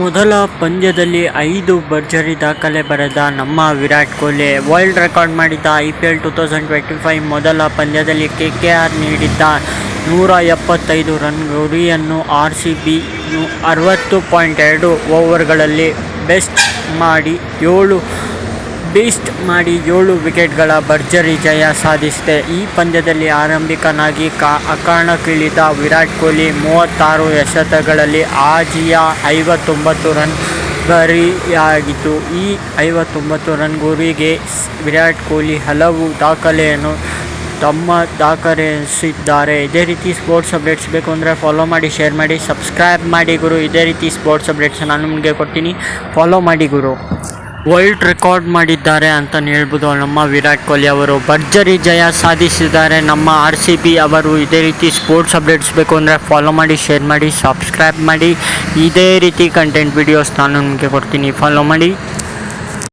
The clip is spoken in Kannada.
ಮೊದಲ ಪಂದ್ಯದಲ್ಲಿ ಐದು ಭರ್ಜರಿ ದಾಖಲೆ ಬರೆದ ನಮ್ಮ ವಿರಾಟ್ ಕೊಹ್ಲಿ ವರ್ಲ್ಡ್ ರೆಕಾರ್ಡ್ ಮಾಡಿದ್ದ I P L two thousand twenty five ಮೊದಲ ಪಂದ್ಯದಲ್ಲಿ ಕೆ ಕೆ ಆರ್ ನೀಡಿದ್ದ ನೂರ ಎಪ್ಪತ್ತೈದು ರನ್ ಗುರಿಯನ್ನು ಆರ್ ಸಿ ಬಿ ಅರವತ್ತು ಪಾಯಿಂಟ್ ಎರಡು ಓವರ್ಗಳಲ್ಲಿ ಬೆಸ್ಟ್ ಮಾಡಿ ಏಳು ಬೀಸ್ಟ್ ಮಾಡಿ ಏಳು ವಿಕೆಟ್ಗಳ ಭರ್ಜರಿ ಜಯ ಸಾಧಿಸಿದೆ. ಈ ಪಂದ್ಯದಲ್ಲಿ ಆರಂಭಿಕನಾಗಿ ಕಾ ಅಕಾರಣಕ್ಕಿಳಿದ ವಿರಾಟ್ ಕೊಹ್ಲಿ ಮೂವತ್ತಾರು ಎಸೆತಗಳಲ್ಲಿ ಆಜಿಯ ಐವತ್ತೊಂಬತ್ತು ರನ್ ಗರಿಯಾಗಿತ್ತು ಈ ಐವತ್ತೊಂಬತ್ತು ರನ್ ಗುರಿಗೆ ವಿರಾಟ್ ಕೊಹ್ಲಿ ಹಲವು ದಾಖಲೆಯನ್ನು ತಮ್ಮ ದಾಖಲಿಸಿದ್ದಾರೆ ಇದೇ ರೀತಿ ಸ್ಪೋರ್ಟ್ಸ್ ಅಪ್ಡೇಟ್ಸ್ ಬೇಕು ಅಂದರೆ ಫಾಲೋ ಮಾಡಿ, ಶೇರ್ ಮಾಡಿ, ಸಬ್ಸ್ಕ್ರೈಬ್ ಮಾಡಿ ಗುರು. ಇದೇ ರೀತಿ ಸ್ಪೋರ್ಟ್ಸ್ ಅಪ್ಡೇಟ್ಸ್ ನಾನು ನಿಮಗೆ ಕೊಡ್ತೀನಿ. ಫಾಲೋ ಮಾಡಿ ಗುರು. ವರ್ಲ್ಡ್ ರೆಕಾರ್ಡ್ ಮಾಡಿದ್ದಾರೆ ಅಂತಲೇ ಹೇಳ್ಬೋದು. ನಮ್ಮ ವಿರಾಟ್ ಕೊಹ್ಲಿ ಅವರು ಭರ್ಜರಿ ಜಯ ಸಾಧಿಸಿದ್ದಾರೆ. ನಮ್ಮ ಆರ್ ಸಿ ಬಿ ಅವರು ಇದೇ ರೀತಿ ಸ್ಪೋರ್ಟ್ಸ್ ಅಪ್ಡೇಟ್ಸ್ ಬೇಕು ಅಂದರೆ ಫಾಲೋ ಮಾಡಿ ಶೇರ್ ಮಾಡಿ ಸಬ್ಸ್ಕ್ರೈಬ್ ಮಾಡಿ. ಇದೇ ರೀತಿ ಕಂಟೆಂಟ್ ವಿಡಿಯೋಸ್ ನಾನು ನಿಮಗೆ ಕೊಡ್ತೀನಿ. ಫಾಲೋ ಮಾಡಿ.